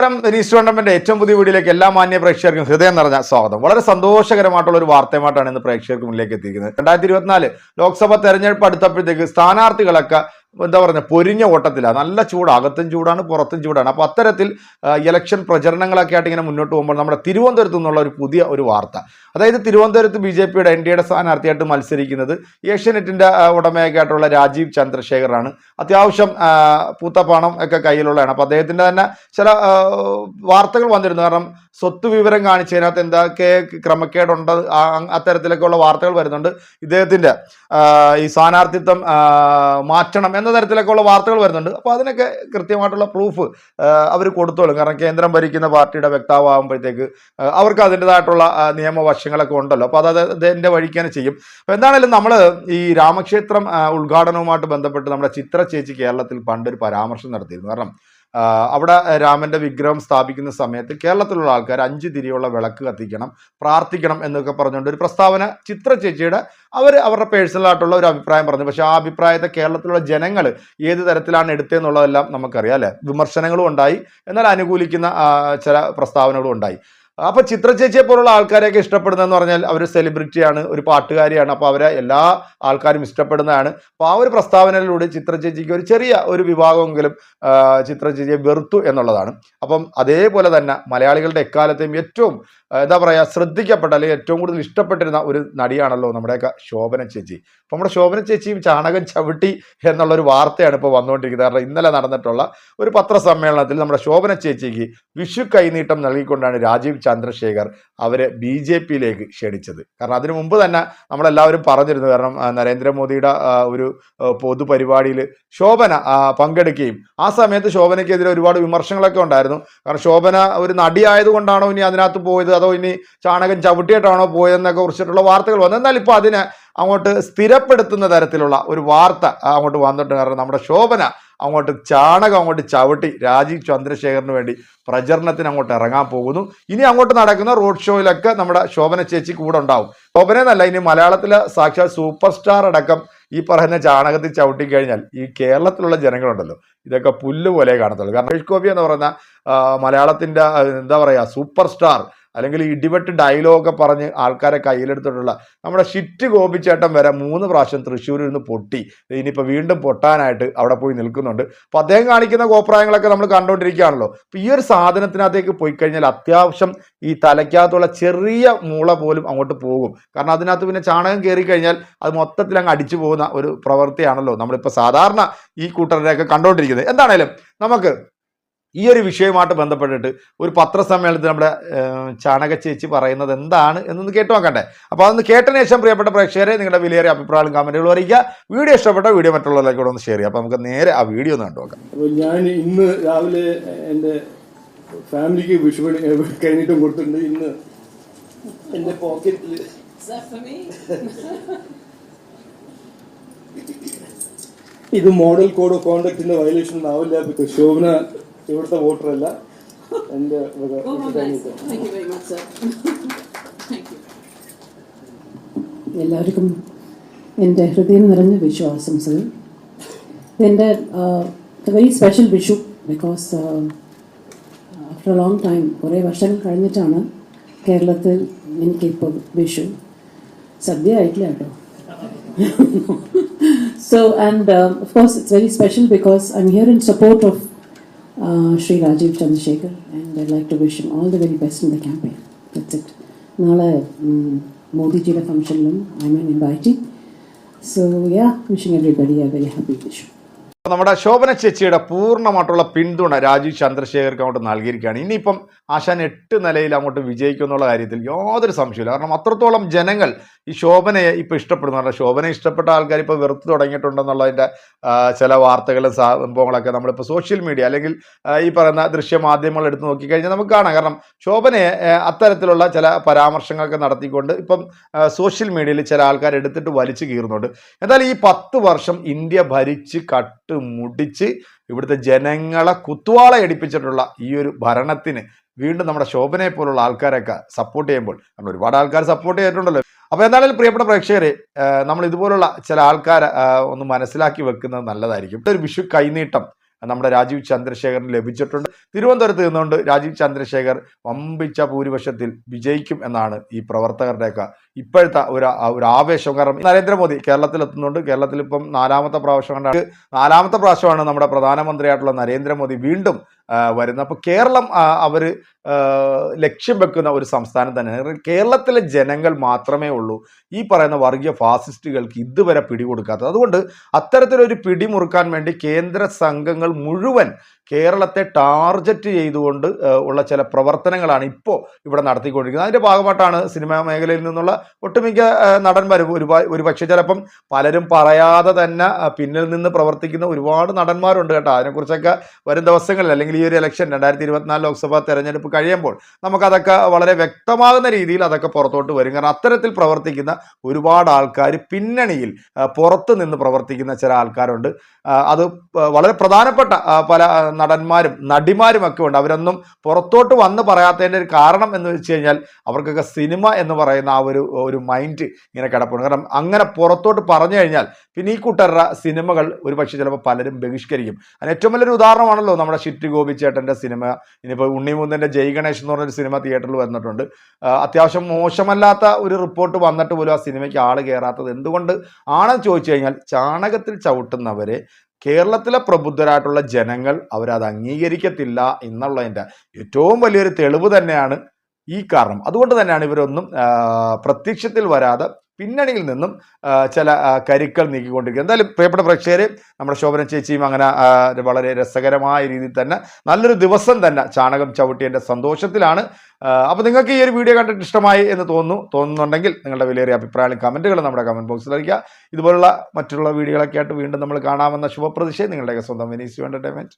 Venice tournament ഏറ്റവും പുതിയ വീഡിയോയിലേക്ക് എല്ലാ മാന്യ പ്രേക്ഷകർക്കും ഹൃദയം നിറഞ്ഞ സ്വാഗതം. വളരെ സന്തോഷകരമായിട്ടുള്ള ഒരു വാർത്തയുമായിട്ടാണ് ഇന്ന് പ്രേക്ഷകർക്ക് മുന്നിലേക്ക് എത്തിയിരിക്കുന്നത്. രണ്ടായിരത്തി ഇരുപത്തിനാല് ലോക്സഭാ തെരഞ്ഞെടുപ്പ് അടുത്തപ്പോഴത്തേക്ക് സ്ഥാനാർത്ഥികളൊക്കെ എന്താ പറയുക പൊരിഞ്ഞ ഓട്ടത്തിലാണ് നല്ല ചൂട്. അകത്തും ചൂടാണ് പുറത്തും ചൂടാണ്. അപ്പോൾ അത്തരത്തിൽ ഇലക്ഷൻ പ്രചരണങ്ങളൊക്കെ ആയിട്ട് ഇങ്ങനെ മുന്നോട്ട് പോകുമ്പോൾ നമ്മുടെ തിരുവനന്തപുരത്തു നിന്നുള്ള ഒരു പുതിയ ഒരു വാർത്ത. അതായത് തിരുവനന്തപുരത്ത് ബി ജെ പിയുടെ എൻ ഡി എയുടെ സ്ഥാനാർത്ഥിയായിട്ട് മത്സരിക്കുന്നത് ഏഷ്യനെറ്റിന്റെ ഉടമയൊക്കെ ആയിട്ടുള്ള രാജീവ് ചന്ദ്രശേഖറാണ്. അത്യാവശ്യം പൂത്തപ്പാണം ഒക്കെ കയ്യിലുള്ളതാണ്. അപ്പോൾ അദ്ദേഹത്തിന്റെ തന്നെ ചില വാർത്തകൾ വന്നിരുന്നു. കാരണം സ്വത്ത് വിവരം കാണിച്ചതിനകത്ത് എന്തൊക്കെ ക്രമക്കേടുണ്ട് അത്തരത്തിലൊക്കെയുള്ള അത്തരത്തിലൊക്കെ വാർത്തകൾ വരുന്നുണ്ട്. ഇദ്ദേഹത്തിന്റെ ഈ സ്ഥാനാർത്ഥിത്വം മാറ്റണം എന്ന തരത്തിലൊക്കെ ഉള്ള വാർത്തകൾ വരുന്നുണ്ട്. അപ്പോൾ അതിനൊക്കെ കൃത്യമായിട്ടുള്ള പ്രൂഫ് അവർ കൊടുത്തോളും. കാരണം കേന്ദ്രം ഭരിക്കുന്ന പാർട്ടിയുടെ വ്യക്താവുമ്പോഴത്തേക്ക് അവർക്ക് അതിന്റെതായിട്ടുള്ള നിയമവശങ്ങളൊക്കെ ഉണ്ടല്ലോ. അപ്പോൾ അത് അതിന്റെ വഴിക്ക് തന്നെ ചെയ്യും. അപ്പോൾ എന്താണെങ്കിലും നമ്മൾ ഈ രാമക്ഷേത്രം ഉദ്ഘാടനവുമായിട്ട് ബന്ധപ്പെട്ട് നമ്മുടെ ചിത്ര ചേച്ചി കേരളത്തിൽ പണ്ടൊരു പരാമർശം നടത്തിയിരുന്നു. കാരണം അവിടെ രാമന്റെ വിഗ്രഹം സ്ഥാപിക്കുന്ന സമയത്ത് കേരളത്തിലുള്ള ആൾക്കാർ അഞ്ച് തിരിയുള്ള വിളക്ക് കത്തിക്കണം പ്രാർത്ഥിക്കണം എന്നൊക്കെ പറഞ്ഞുകൊണ്ട് ഒരു പ്രസ്താവന ചിത്ര ചേച്ചിയുടെ അവർ അവരുടെ പേഴ്സണലായിട്ടുള്ള ഒരു അഭിപ്രായം പറഞ്ഞു. പക്ഷേ ആ അഭിപ്രായത്തെ കേരളത്തിലുള്ള ജനങ്ങൾ ഏത് തരത്തിലാണ് എടുത്തതെന്നുള്ളതെല്ലാം നമുക്കറിയാം അല്ലേ? വിമർശനങ്ങളും ഉണ്ടായി എന്നാൽ അനുകൂലിക്കുന്ന ചില പ്രസ്താവനകളും ഉണ്ടായി. അപ്പൊ ചിത്ര ചേച്ചിയെ പോലുള്ള ആൾക്കാരെയൊക്കെ ഇഷ്ടപ്പെടുന്നതെന്ന് പറഞ്ഞാൽ അവർ സെലിബ്രിറ്റിയാണ് ഒരു പാട്ടുകാരിയാണ്. അപ്പോൾ അവരെ എല്ലാ ആൾക്കാരും ഇഷ്ടപ്പെടുന്നതാണ്. അപ്പോൾ ആ ഒരു പ്രസ്താവനയിലൂടെ ചിത്ര ചേച്ചിക്ക് ഒരു ചെറിയ ഒരു വിഭാഗമെങ്കിലും ചിത്ര ചേച്ചിയെ വെറുത്തു എന്നുള്ളതാണ്. അപ്പം അതേപോലെ തന്നെ മലയാളികളുടെ എക്കാലത്തെയും ഏറ്റവും എന്താ പറയുക ശ്രദ്ധിക്കപ്പെട്ട അല്ലെങ്കിൽ ഏറ്റവും കൂടുതൽ ഇഷ്ടപ്പെട്ടിരുന്ന ഒരു നടിയാണല്ലോ നമ്മുടെയൊക്കെ ശോഭന ചേച്ചി. അപ്പോൾ നമ്മുടെ ശോഭന ചേച്ചിയും ചാണകൻ ചവിട്ടി എന്നുള്ളൊരു വാർത്തയാണ് ഇപ്പോൾ വന്നുകൊണ്ടിരിക്കുന്നത്. കാരണം ഇന്നലെ നടന്നിട്ടുള്ള ഒരു പത്രസമ്മേളനത്തിൽ നമ്മുടെ ശോഭന ചേച്ചിക്ക് വിഷു കൈനീട്ടം നൽകിക്കൊണ്ടാണ് രാജീവ് ചന്ദ്രശേഖർ അവരെ ബി ജെ പിയിലേക്ക് ക്ഷണിച്ചത്. കാരണം അതിനു മുമ്പ് തന്നെ നമ്മളെല്ലാവരും പറഞ്ഞിരുന്നു. കാരണം നരേന്ദ്രമോദിയുടെ ഒരു പൊതുപരിപാടിയിൽ ശോഭന പങ്കെടുക്കുകയും ആ സമയത്ത് ശോഭനയ്ക്കെതിരെ ഒരുപാട് വിമർശനങ്ങളൊക്കെ ഉണ്ടായിരുന്നു. കാരണം ശോഭന ഒരു നടിയായതുകൊണ്ടാണോ ഇനി അതിനകത്ത് പോയത്? അതോ ഇനി ചാണകൻ ചവിട്ടിയിട്ടാണോ പോയതെന്നൊക്കെ കുറിച്ചിട്ടുള്ള വാർത്തകൾ വന്നു. എന്നാൽ ഇപ്പോൾ അതിനെ അങ്ങോട്ട് സ്ഥിരപ്പെടുത്തുന്ന തരത്തിലുള്ള ഒരു വാർത്ത അങ്ങോട്ട് വന്നിട്ടുണ്ട്. കാരണം നമ്മുടെ ശോഭന അങ്ങോട്ട് ചാണകം അങ്ങോട്ട് ചവിട്ടി രാജീവ് ചന്ദ്രശേഖറിന് വേണ്ടി പ്രചരണത്തിന് അങ്ങോട്ട് ഇറങ്ങാൻ പോകുന്നു. ഇനി അങ്ങോട്ട് നടക്കുന്ന റോഡ് ഷോയിലൊക്കെ നമ്മുടെ ശോഭന ചേച്ചി കൂടെ ഉണ്ടാവും. ശോഭന എന്നല്ല ഇനി മലയാളത്തിലെ സാക്ഷാൽ സൂപ്പർ സ്റ്റാർ അടക്കം ഈ പറയുന്ന ചാണകത്തിൽ ചവിട്ടിക്കഴിഞ്ഞാൽ ഈ കേരളത്തിലുള്ള ജനങ്ങളുണ്ടല്ലോ ഇതൊക്കെ പുല്ല് പോലെ കാണത്തുള്ളൂ. കാരണം കോഫി എന്ന് പറയുന്ന മലയാളത്തിന്റെ എന്താ പറയുക സൂപ്പർ സ്റ്റാർ അല്ലെങ്കിൽ ഇടിവെട്ട് ഡയലോഗൊക്കെ പറഞ്ഞ് ആൾക്കാരെ കയ്യിലെടുത്തിട്ടുള്ള നമ്മുടെ ഷിറ്റ് ഗോപിച്ചേട്ടൻ വരെ മൂന്ന് പ്രാവശ്യം തൃശ്ശൂരിൽ നിന്ന് പൊട്ടി. ഇനിയിപ്പോൾ വീണ്ടും പൊട്ടാനായിട്ട് അവിടെ പോയി നിൽക്കുന്നുണ്ട്. അപ്പോൾ അദ്ദേഹം കാണിക്കുന്ന കോപ്രായങ്ങളൊക്കെ നമ്മൾ കണ്ടുകൊണ്ടിരിക്കുകയാണല്ലോ അപ്പോൾ ഈ ഒരു സാധനത്തിനകത്തേക്ക് പോയി കഴിഞ്ഞാൽ അത്യാവശ്യം ഈ തലയ്ക്കകത്തുള്ള ചെറിയ മൂള പോലും അങ്ങോട്ട് പോകും. കാരണം അതിനകത്ത് പിന്നെ ചാണകം കയറി കഴിഞ്ഞാൽ അത് മൊത്തത്തിൽ അങ്ങ് അടിച്ചു പോകുന്ന ഒരു പ്രവൃത്തിയാണല്ലോ നമ്മളിപ്പോൾ സാധാരണ ഈ കൂട്ടരുടെയൊക്കെ കണ്ടുകൊണ്ടിരിക്കുന്നത് എന്താണേലും നമുക്ക് ഈ ഒരു വിഷയവുമായിട്ട് ബന്ധപ്പെട്ടിട്ട് ഒരു പത്രസമ്മേളനത്തിൽ നമ്മുടെ ചാണക ചേച്ചി പറയുന്നത് എന്താണ് എന്നൊന്ന് കേട്ടു നോക്കണ്ടേ? അപ്പോൾ അതൊന്ന് കേട്ടതിന് ശേഷം പ്രിയപ്പെട്ട പ്രേക്ഷകരെ നിങ്ങളുടെ വിലയേറിയ അഭിപ്രായങ്ങളും കമന്റുകളും അറിയിക്കുക. വീഡിയോ ഇഷ്ടപ്പെട്ട വീഡിയോ മറ്റുള്ളവരിലേക്ക് കൂടെ ഒന്ന് ഷെയർ ചെയ്യുക. അപ്പോൾ നമുക്ക് നേരെ ആ വീഡിയോ ഒന്ന് കണ്ടു നോക്കാം. ഞാൻ ഇന്ന് രാവിലെ എന്റെ ഫാമിലിക്ക് വിഷു പണി കഴിഞ്ഞിട്ടും കൊടുത്തിട്ടുണ്ട്. ഇന്ന് എന്റെ പോക്കറ്റിൽ? ഇത് മോഡൽ കോഡ് ഓഫ് കോണ്ടക്ടിന്റെ വയലേഷൻ ആവില്ല. ബിക്കോസ് ശോഭന ഇവിടുത്തെ വോട്ടറല്ല. എന്റെ വക Oh. എല്ലാവർക്കും എന്റെ ഹൃദയം നിറഞ്ഞ വിഷു ആശംസകൾ എന്റെ very special Vishu because after a long time കുറേ വർഷങ്ങൾ കഴിഞ്ഞിട്ടാണ് കേരളത്തിൽ എനിക്കിപ്പോൾ വിഷു. സദ്യ ആയിട്ടില്ല കേട്ടോ. So and of course it's very special because I'm here in support of Shri Rajeev Chandrasekhar and I like to wish all the very best in the campaign that's നാളെ മോദിജിയുടെ ഫംഗ്ഷനിലും I mean inviting so yeah wishing everybody I very happy Vishu നമ്മുടെ ശോഭന ചേച്ചിയുടെ പൂർണമായിട്ടുള്ള പിന്തുണ രാജീവ് ചന്ദ്രശേഖർക്ക് അങ്ങോട്ട് നൽകിയിരിക്കുകയാണ്. ഇനിയിപ്പം ആശാൻ എട്ട് നിലയിൽ അങ്ങോട്ട് വിജയിക്കും എന്നുള്ള കാര്യത്തിൽ യാതൊരു സംശയമില്ല കാരണം അത്രത്തോളം ജനങ്ങൾ ഈ ശോഭനയെ ഇപ്പോൾ ഇഷ്ടപ്പെടുന്നു. കാരണം ശോഭനയെ ഇഷ്ടപ്പെട്ട ആൾക്കാർ ഇപ്പോൾ വെറുത്ത് തുടങ്ങിയിട്ടുണ്ടെന്നുള്ളതിന്റെ ചില വാർത്തകളും സംഭവങ്ങളൊക്കെ നമ്മളിപ്പോൾ സോഷ്യൽ മീഡിയ അല്ലെങ്കിൽ ഈ പറയുന്ന ദൃശ്യ മാധ്യമങ്ങൾ എടുത്ത് നോക്കിക്കഴിഞ്ഞാൽ നമുക്ക് കാണാം. കാരണം ശോഭനയെ അത്തരത്തിലുള്ള ചില പരാമർശങ്ങളൊക്കെ നടത്തിക്കൊണ്ട് ഇപ്പം സോഷ്യൽ മീഡിയയിൽ ചില ആൾക്കാർ എടുത്തിട്ട് വലിച്ചു കീറുന്നുണ്ട്. എന്നാൽ ഈ പത്ത് വർഷം ഇന്ത്യ ഭരിച്ച് കട്ട് മുടിച്ച് ഇവിടുത്തെ ജനങ്ങളെ കുത്തുവാള എടുപ്പിച്ചിട്ടുള്ള ഈ ഒരു ഭരണത്തിന് വീണ്ടും നമ്മുടെ ശോഭനയെ പോലുള്ള ആൾക്കാരൊക്കെ സപ്പോർട്ട് ചെയ്യുമ്പോൾ കാരണം ഒരുപാട് ആൾക്കാർ സപ്പോർട്ട് ചെയ്തിട്ടുണ്ടല്ലോ. അപ്പോൾ എന്തായാലും പ്രിയപ്പെട്ട പ്രേക്ഷകരെ നമ്മൾ ഇതുപോലുള്ള ചില ആൾക്കാരെ ഒന്ന് മനസ്സിലാക്കി വെക്കുന്നത് നല്ലതായിരിക്കും. ഒരു വിഷു കൈനീട്ടം നമ്മുടെ രാജീവ് ചന്ദ്രശേഖറിന് ലഭിച്ചിട്ടുണ്ട്. തിരുവനന്തപുരത്ത് നിന്നുകൊണ്ട് രാജീവ് ചന്ദ്രശേഖർ വമ്പിച്ച ഭൂരിപക്ഷത്തിൽ വിജയിക്കും എന്നാണ് ഈ പ്രവർത്തകരുടെയൊക്കെ ഇപ്പോഴത്തെ ഒരു ഒരു ആവേശം. കാരണം നരേന്ദ്രമോദി കേരളത്തിൽ എത്തുന്നുണ്ട് കേരളത്തിൽ ഇപ്പം നാലാമത്തെ പ്രാവശ്യം നാലാമത്തെ പ്രാവശ്യമാണ് നമ്മുടെ പ്രധാനമന്ത്രിയായിട്ടുള്ള നരേന്ദ്രമോദി വീണ്ടും വരുന്നത് അപ്പോൾ കേരളം അവർ ലക്ഷ്യം വെക്കുന്ന ഒരു സംസ്ഥാനം തന്നെയാണ്. കേരളത്തിലെ ജനങ്ങൾ മാത്രമേ ഉള്ളൂ. ഈ പറയുന്ന വർഗീയ ഫാസിസ്റ്റുകൾക്ക് ഇതുവരെ പിടികൊടുക്കാത്തത്. അതുകൊണ്ട് അത്തരത്തിലൊരു പിടിമുറുക്കാൻ വേണ്ടി കേന്ദ്ര സംഘങ്ങൾ മുഴുവൻ കേരളത്തെ ടാർജറ്റ് ചെയ്തുകൊണ്ട് ഉള്ള ചില പ്രവർത്തനങ്ങളാണ് ഇപ്പോൾ ഇവിടെ നടത്തിക്കൊണ്ടിരിക്കുന്നത്. അതിന്റെ ഭാഗമായിട്ടാണ് സിനിമാ മേഖലയിൽ നിന്നുള്ള ഒട്ടുമിക്ക നടന്മാരും ഒരു ഒരു ചിലപ്പം പലരും പറയാതെ തന്നെ പിന്നിൽ നിന്ന് പ്രവർത്തിക്കുന്ന ഒരുപാട് നടന്മാരുണ്ട് കേട്ടോ. അതിനെക്കുറിച്ചൊക്കെ വരും ദിവസങ്ങളിൽ അല്ലെങ്കിൽ ഈ ഒരു ഇലക്ഷൻ രണ്ടായിരത്തി ഇരുപത്തിനാല് ലോക്സഭാ തെരഞ്ഞെടുപ്പ് കഴിയുമ്പോൾ നമുക്കതൊക്കെ വളരെ വ്യക്തമാകുന്ന രീതിയിൽ അതൊക്കെ പുറത്തോട്ട് വരും. കാരണം അത്തരത്തിൽ പ്രവർത്തിക്കുന്ന ഒരുപാട് ആൾക്കാർ പിന്നണിയിൽ പുറത്ത് നിന്ന് പ്രവർത്തിക്കുന്ന ചില ആൾക്കാരുണ്ട്. അത് വളരെ പ്രധാനപ്പെട്ട പല നടന്മാരും നടിമാരും ഒക്കെ ഉണ്ട്. അവരൊന്നും പുറത്തോട്ട് വന്ന് പറയാത്തതിന്റെ ഒരു കാരണം എന്ന് വെച്ച് കഴിഞ്ഞാൽ അവർക്കൊക്കെ സിനിമ എന്ന് പറയുന്ന ആ ഒരു ഒരു മൈൻഡ് ഇങ്ങനെ കിടപ്പുണ്ട്. കാരണം അങ്ങനെ പുറത്തോട്ട് പറഞ്ഞു കഴിഞ്ഞാൽ പിന്നെ ഈ കൂട്ടരുടെ സിനിമകൾ ഒരു പക്ഷേ ചിലപ്പോൾ പലരും ബഹിഷ്കരിക്കും. അതിന് ഏറ്റവും വലിയൊരു ഉദാഹരണമാണല്ലോ നമ്മുടെ ഷിറ്റ് ഗോപിച്ചേട്ടന്റെ സിനിമ ഇനിയിപ്പോൾ ഉണ്ണിമൂന്നന്റെ ജയ് ഗണേഷ് എന്ന് പറഞ്ഞൊരു സിനിമ തിയേറ്ററിൽ വന്നിട്ടുണ്ട്. അത്യാവശ്യം മോശമല്ലാത്ത ഒരു റിപ്പോർട്ട് വന്നിട്ട് പോലും ആ സിനിമയ്ക്ക് ആൾ കയറാത്തത് എന്തുകൊണ്ട് ആണെന്ന് ചോദിച്ചു കഴിഞ്ഞാൽ ചാണകത്തിൽ ചവിട്ടുന്നവരെ കേരളത്തിലെ പ്രബുദ്ധരായിട്ടുള്ള ജനങ്ങൾ അവരത് അംഗീകരിക്കത്തില്ല എന്നുള്ളതിന്റെ ഏറ്റവും വലിയൊരു തെളിവ് തന്നെയാണ് ഈ കാരണം. അതുകൊണ്ട് തന്നെയാണ് ഇവരൊന്നും പ്രത്യക്ഷത്തിൽ വരാതെ പിന്നണിയിൽ നിന്നും ചില കരുക്കൾ നീക്കിക്കൊണ്ടിരിക്കുന്നത് എന്തായാലും പ്രിയപ്പെട്ട പ്രേക്ഷകരെ നമ്മുടെ ശോഭന ചേച്ചിയും അങ്ങനെ വളരെ രസകരമായ രീതിയിൽ തന്നെ നല്ലൊരു ദിവസം തന്നെ ചാണകം ചവിട്ടിയതിന്റെ സന്തോഷത്തിലാണ്. അപ്പോൾ നിങ്ങൾക്ക് ഈ ഒരു വീഡിയോ കണ്ടിട്ട് ഇഷ്ടമായി എന്ന് തോന്നുന്നു തോന്നുന്നുണ്ടെങ്കിൽ നിങ്ങളുടെ വിലയേറിയ അഭിപ്രായങ്ങളും കമന്റുകൾ നമ്മുടെ കമന്റ് ബോക്സിൽ അറിയിക്കുക. ഇതുപോലുള്ള മറ്റുള്ള വീഡിയോകളൊക്കെ ആയിട്ട് വീണ്ടും നമ്മൾ കാണാമെന്ന ശുഭപ്രതിഷേ നിങ്ങളുടെയൊക്കെ സ്വന്തം വിനീസ് എന്റർടൈൻമെന്റ്